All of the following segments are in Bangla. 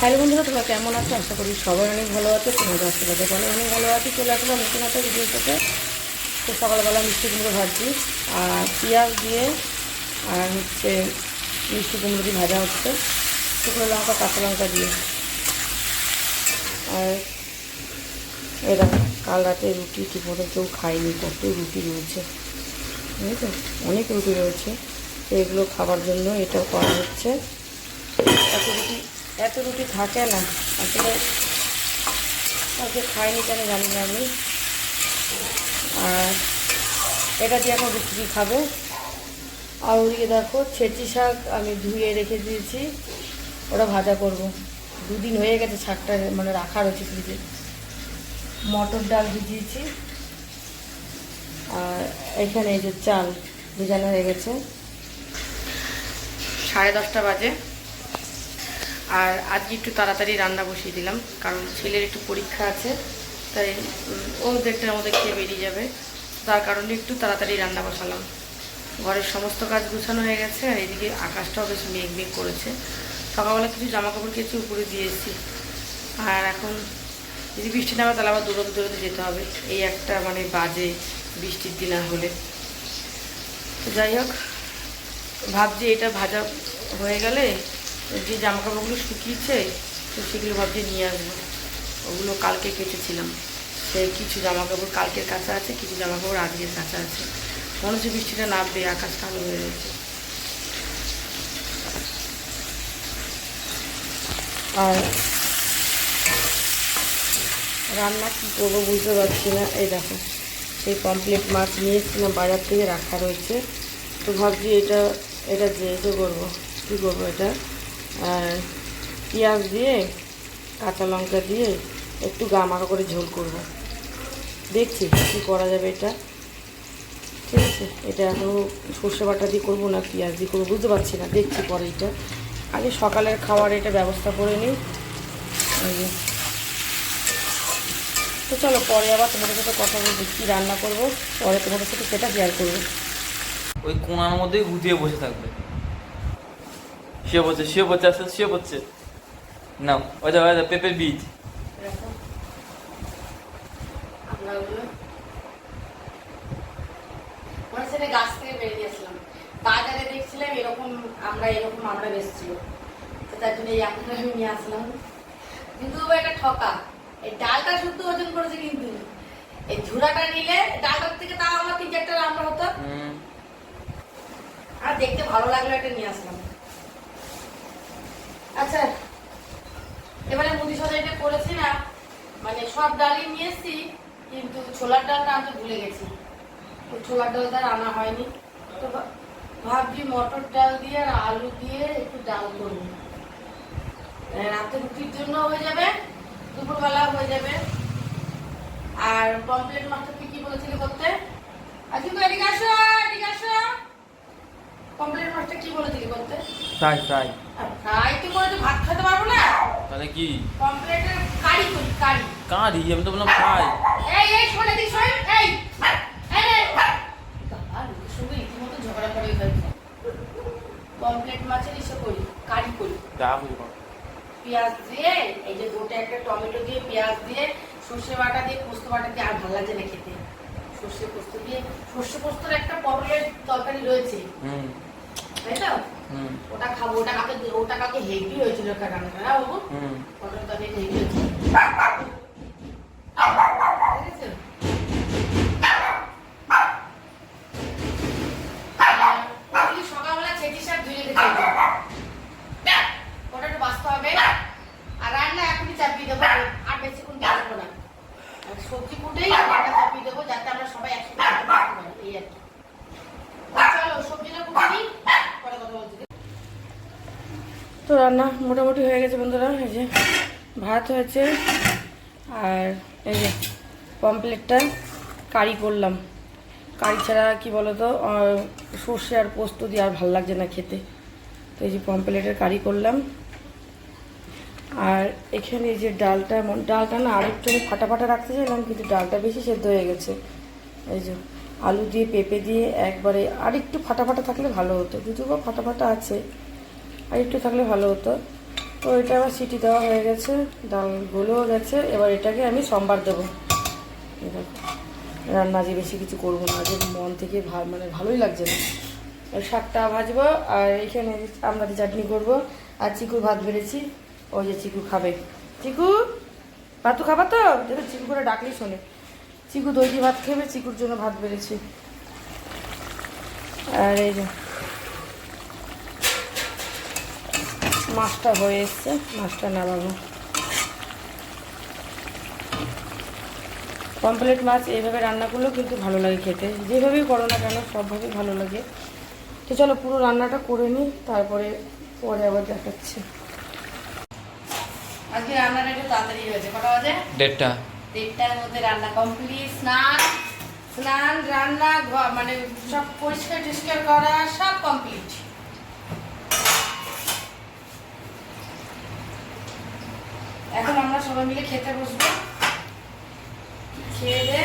হ্যালো বন্ধুরা, তোমরা কেমন আছো? আশা করি সবাই অনেক ভালো আছে তোমাদের আশীর্বাদে বলে অনেক ভালো আছি, চলে আসলাম নতুন একটা ভিডিও থেকে তো সকালবেলা মিষ্টি কুমড়ো ভাজছি, আর পেঁয়াজ দিয়ে, আর হচ্ছে মিষ্টি কুমড়ো দিয়ে ভাজা হচ্ছে। শুকনো লঙ্কা, কাঁচা লঙ্কা দিয়ে। আর এরা কাল রাতে রুটি ঠিক মতো কেউ খায়নি, কত রুটি রয়েছে। বুঝেছ? অনেক রুটি রয়েছে। তো এগুলো খাবার জন্য এটা করা হচ্ছে। রুটি এত রুটি থাকে না। আসলে কাউকে খাইনি কেন জানি না আমি। আর এটা দিয়ে এখন রুটি খাবে। আর ওদিকে দেখো, ছেঁচি শাক আমি ধুয়ে রেখে দিয়েছি। ওটা ভাজা করব। দুদিন হয়ে গেছে শাকটা মানে রাখা রয়েছে ফ্রিজে। মটর ডাল ভিজিয়েছি। আর এখানে এই যে চাল ভিজানো হয়ে গেছে। সাড়ে দশটা বাজে। আর আজকে একটু তাড়াতাড়ি রান্না বসিয়ে দিলাম, কারণ ছেলের একটু পরীক্ষা আছে, তাই ও দেড়টার মধ্যে খেয়ে বেরিয়ে যাবে। তার কারণে একটু তাড়াতাড়ি রান্না বসালাম। ঘরের সমস্ত কাজ গুছানো হয়ে গেছে, আর এদিকে আকাশটাও বেশ মেঘ মেঘ করেছে। সকালবেলা কিছু জামা কাপড় কেচে উপরে দিয়ে এসেছি। আর এখন যদি বৃষ্টি নামে তাহলে আবার দূরতে দূরতে যেতে হবে। এই একটা মানে বাজে বৃষ্টির দিন হলে। তো যাই হোক, ভাবছি এটা ভাজা হয়ে গেলে যে জামা কাপড়গুলো শুকিয়েছে, তো সেগুলো ভাবছি নিয়ে আসব। ওগুলো কালকে কেটেছিলাম সেই কিছু জামা কাপড় কালকের কাছে আছে, কিছু জামা কাপড় আজকের কাছে আছে। মনে হচ্ছে বৃষ্টিটা নামবে, আকাশ কালো হয়ে গেছে। আর রান্না কী করব বুঝতে পারছি না। এই দেখো, সেই কমপ্লিট মাছ নিয়ে বাজার থেকে রাখা রয়েছে। তো ভাবছি এটা এটা যেহেতু করব, কী করব এটা? আর পেঁয়াজ দিয়ে, কাঁচা লঙ্কা দিয়ে একটু গা মাখা করে ঝোল করব। দেখছি কী করা যাবে এটা। ঠিক আছে, এটা এখন সর্ষে বাটা দিয়ে করব না পেঁয়াজ দিয়ে করব, বুঝতে পারছি না, দেখছি পরে এটা। আগে সকালের খাওয়ার এটা ব্যবস্থা করে নিই। তো চলো পরে আবার তোমাদের সাথে কথা বলব, কী রান্না করব, পরে তোমাদের সাথে সেটা শেয়ার করব। ওই কোনার মধ্যেই গুটিয়ে বসে থাকবে। শুয়ে পড়ছে শুয়ে পড়ছে আস্তে শুয়ে পড়ছে। না ওই যা ওই যা পেঁপের বীজ। গাছ থেকে বেরিয়ে আসলাম বাজারে দেখছিলাম এরকম আমরা এরকম আমরা বেসছিল তো তার জন্য এই আমরা নিয়ে আসলাম। কিন্তু একটা ঠকা। এই ডালটা শুদ্ধ ওজন করেছে কিন্তু। এই ঝুড়াটা নিলে ডালটার থেকে তাও আমার তিন চারটা আমরা হতো আর দেখতে ভালো লাগল এটা নিয়ে আসলাম। আচ্ছা এবারে মুদি সজাইটা করেছি না মানে সব ডালই নিয়ে এসেছি কিন্তু ছোলার ডালটা আনতে ভুলে গেছি। ছোলার ডালটা আনা হয়নি। তো ভাবছি মটর ডাল দিয়ে আর আলু দিয়ে একটু ডাল করব। আহ, রাতে রুটির জন্য হয়ে যাবে দুপুরবেলা হয়ে যাবে। আর পমপ্লেট মাছটা তুই কি বলেছিলি করতে? কিন্তু এদিকে আসো এদিকে আসো। কমপ্লেট মাছটা কি বলেছিলি করতে? তাই তাই। ফ্রাই তো করে তো ভাত খেতে পারব না। তাহলে কি? কমপ্লেটের কারি করি কারি। কাঁড়ি আমি তো বললাম খাই। এই এই শোন এদিকে শোন এই। এই বাবা লোকের সঙ্গে রীতিমতো ঝগড়া করে কমপ্লেট মাছের ইসে করি কারি করি। যা খুশি পেঁয়াজ দিয়ে এই যে গোটা একটা টমেটো দিয়ে পেঁয়াজ দিয়ে সর্ষে বাটা দিয়ে পোস্ত বাটা দিয়ে আর ভালো লাগছে না খেতে। সর্ষে পোস্ত দিয়ে সর্ষে পোস্তর একটা পটলের তরকারি রয়েছে। তাই তো? ওটা খাব ওটা কাকে ওটা কাকে হেভি হয়েছিল একটা রান্না হ্যাঁ বাবু? পটল তরকারি হেভি হয়েছিল। ঠিক আছে? আহ, ওগুলি সকালবেলা শাক ধুয়ে রেখে ওটা একটু বাঁচতে হবে। আর রান্না এখনই চাপিয়ে দেবো আর বেশিক্ষণ বাঁচবো না। সবজি কুটেই রান্না চাপিয়ে দেবো যাতে আমরা সবাই একসাথে খেতে পারি এই আর কি চলো সবজিটা কুটে নিই পরে কথা বলছি তো রান্না মোটামুটি হয়ে গেছে বন্ধুরা, এই যে ভাত হয়েছে আর এই যে পমপ্লেটটা কারি করলাম। কারি ছাড়া কি বলতো সর্ষে আর পোস্ত দিয়ে আর ভালো লাগছে না খেতে। তো এই যে পমপ্লেটের কারি করলাম। আর এখানে এই যে ডালটা এমন ডালটা না আরেকটু আমি ফাটা ফাটা রাখতে চাইলাম কিন্তু ডালটা বেশি সেদ্ধ হয়ে গেছে। এই যে আলু দিয়ে পেঁপে দিয়ে একবারে আরেকটু ফাটা ফাটা থাকলে ভালো হতো যদিও বা ফাটা ফাটা আছে। আর একটু থাকলে ভালো হতো। তো এটা আমার সিটি দেওয়া হয়ে গেছে ডাল গলেও গেছে। এবার এটাকে আমি সোমবার দেবো। রান্না যে বেশি কিছু করব না, যে মন থেকে ভা মানে ভালোই লাগছে না। শাকটা ভাজবো, আর এখানে আমরা চাটনি করব, আর চিকুর ভাত বেড়েছি ওই যে চিকু খাবে। চিকু, ভাতু খাবা তো? দেখো চিকু করে ডাকলেই শোনে। চিকু দই ভাত খাবে, চিকুর জন্য ভাত বেড়েছি। আর এই যে মাছটা হয়ে এসছে মাছটা নামাবো। কমপ্লিট মাছ এইভাবে রান্না করলেও কিন্তু ভালো লাগে খেতে। যেভাবেই করো না কেন সবভাবেই ভালো লাগে। তো চলো পুরো রান্নাটা করে নিই তারপরে পরে আবার দেখাচ্ছি। আজকে রান্নাটা একটু তাড়াতাড়ি হয়েছে কটা বাজে? দেড়টা। দেড়টার মধ্যে রান্না কমপ্লিট স্নান স্নান রান্না মানে সব পরিষ্কার টিষ্কার করা সব কমপ্লিট এখন আমরা সবাই মিলে খেতে বসবো খেয়ে দে।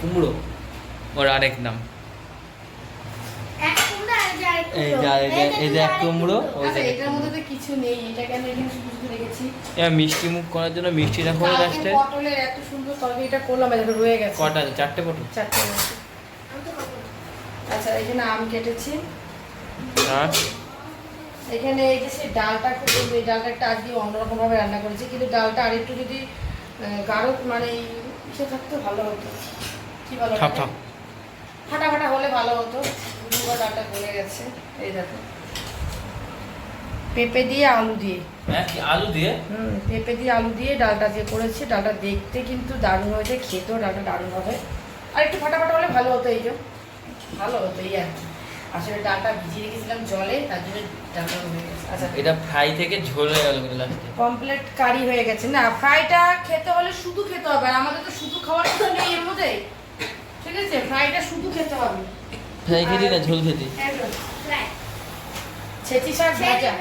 কুমড়ো ওর আরেক নাম এই এই আচ্ছা মিষ্টি মুখ করার জন্য মিষ্টি রাখো লাস্টে পটলের এত সুন্দর তরকারিটা করলাম এটা রয়ে গেছে। কটা চারটে পটল? চারটে। আচ্ছা এখানে আম কেটেছি। আর এখানে এই যে সেই ডালটা খুব এই ডালটা একটা আজকে অন্যরকম ভাবে রান্না করেছি কিন্তু ডালটা আরেকটু যদি গাঢ় মানে ইসে থাকতো ভালো হতো। কি বলো ফাটা ফাটা হলে ভালো হতো দুবার ডালটা গলে গেছে এই দেখো। পেঁপে দিয়ে আলু দিয়ে। হ্যাঁ আলু দিয়ে? হুম পেঁপে দিয়ে আলু দিয়ে ডালটা যে করেছি ডালটা দেখতে কিন্তু দারুণ হয়েছে খেতেও ডালটা দারুণ হবে। আর একটু ফাটাফাটা হলে ভালো হতো এই যে। ভালো হতো এই আর কি। আসলে ডালটা ভিজিয়ে রেখেছিলাম জলে তার জন্য ডালটা হয়ে গেছে। আচ্ছা এটা ফ্রাই থেকে ঝোল হয়ে গেল কিন্তু লাস্টে কমপ্লিট কারি হয়ে গেছে। না ফ্রাইটা খেতে হলে শুধু খেতে হবে আর আমাদের তো শুধু খাওয়ার কিছু নেই এর মধ্যে। ঠিক আছে? ফ্রাইটা শুধু খেতে হবে। ফ্রাই খেলি না ঝোল একদম ফ্রাই। ছেঁচি শাক ভাজা।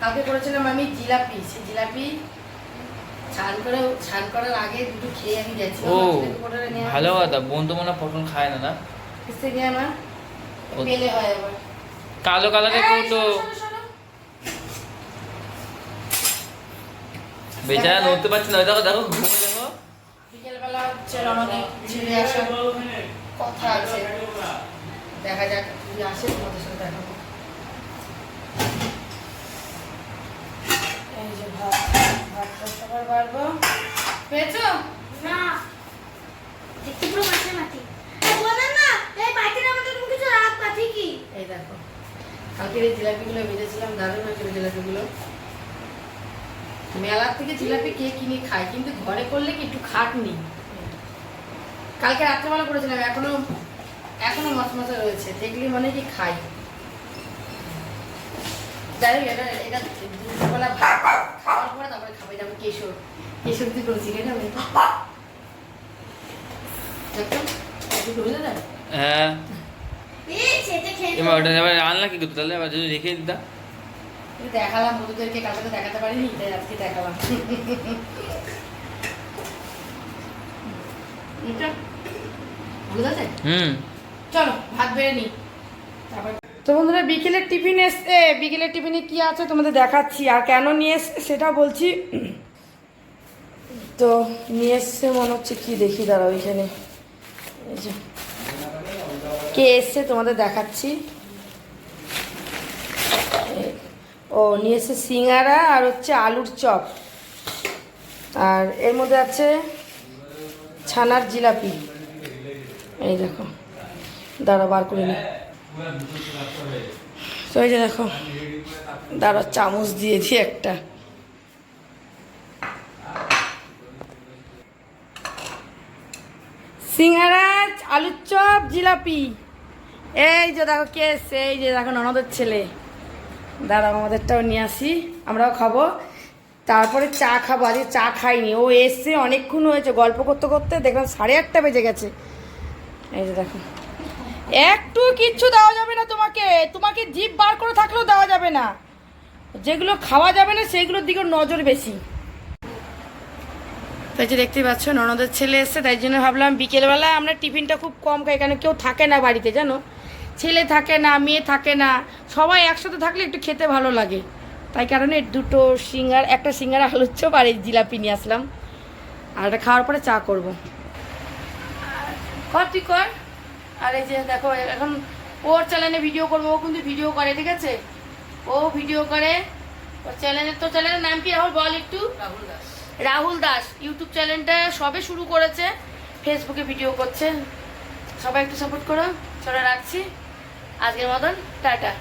কালকে করেছিলাম আমি জিলাপি। সেই জিলাপি ছান করে ছান করার আগে দুটো খেয়ে আমি যাচ্ছি ও ভালো কথা। বোন তো মনে পটল খায় না না? কালো কালারে এই, করল শোনো, শোনো, শোনো। বেচারা নড়তে পারছে না দেখো দেখো ঘুমে দেখো বিকেলবেলা হচ্ছে আমাদের আসার কথা আছে দেখা যাক যদি আসে তোমাদের সাথে দেখাবো এই যে ভাত ভাতটা সবার বাড়বো পেয়েছ না। দেখতে পুরো মাছের মাটি। এই বলেন না, এই মাটির মধ্যে তুমি কিছু রাখবা, ঠিকই। এই দেখো। কালকের এই জিলাপিগুলো ভেজেছিলাম দারুণ হয়েছিল জিলাপিগুলো। মেলার থেকে জিলাপি কে কিনে খায়, কিন্তু ঘরে করলে কি একটু খাটনি? কালকে রাত্রেবেলা করেছিলাম, এখনও এখনও মশমশা রয়েছে, দেখলি মানে কি খাই। দিয়ে হ্যাঁ। এবার ওটা এবার আনলা কি করতে? তাহলে এবার যদি রেখে দিতা। দেখালাম বন্ধুদেরকে কালকে তো দেখাতে পারিনি তাই আজকে দেখালাম? হুম। চলো ভাত বেড়ে নি তো বন্ধুরা বিকেলের টিফিন এসছে বিকেলের টিফিনে কি আছে তোমাদের দেখাচ্ছি আর কেন নিয়ে এসছে সেটা বলছি। তো নিয়ে এসছে মনে হচ্ছে কি দেখি দাঁড়াও এখানে। এই যে। কে এসছে তোমাদের দেখাচ্ছি। ও, নিয়ে এসছে সিঙ্গারা আর হচ্ছে আলুর চপ। আর এর মধ্যে আছে ছানার জিলাপি। এই দেখো দাঁড়া বার করে নি। তো এই যে দেখো দাঁড়া চামচ দিয়ে দিই একটা। সিঙ্গারা আলুর চপ জিলাপি। এই যে দেখো কে এসছে, এই যে দেখো ননদের ছেলে। দাদা আমাদেরটাও নিয়ে আসি, আমরাও খাব। তারপরে চা খাব, আজকে চা খাইনি। ও এসছে, অনেকক্ষণ হয়েছে, গল্প করতে করতে দেখলাম সাড়ে আটটা বেজে গেছে। এই যে দেখো। একটু কিচ্ছু দেওয়া যাবে না তোমাকে। তোমাকে জিভ বার করে থাকলেও দেওয়া যাবে না। যেগুলো খাওয়া যাবে না, সেইগুলোর দিকে নজর বেশি। তো যে দেখতেই পাচ্ছ, ননদের ছেলে এসছে, তাই জন্য ভাবলাম বিকেলবেলা আমরা টিফিনটা খুব কম খাই কারণ কেউ থাকে না বাড়িতে, জানো? ছেলে থাকে না, মেয়ে থাকে না, সবাই একসাথে থাকলে একটু খেতে ভালো লাগে। তাই কারণে দুটো সিঙ্গার, একটা সিঙ্গার আলুর চপ আর এই জিলাপি নিয়ে আসলাম। আর এটা খাওয়ার পরে চা করব। কর, তুই কর। আর এই যে দেখো, এখন ওর চ্যানেলে ভিডিও করব, ও কিন্তু ভিডিও করে, ঠিক আছে? ও ভিডিও করে, ওর চ্যানেলের তো চ্যানেলের নাম কি? রাহুল, বল একটু। রাহুল দাস। রাহুল দাস ইউটিউব চ্যানেলটা সবে শুরু করেছে, ফেসবুকে ভিডিও করছে। সবাই একটু সাপোর্ট করো। চলো রাখছি। আজকের মতন, টাটা।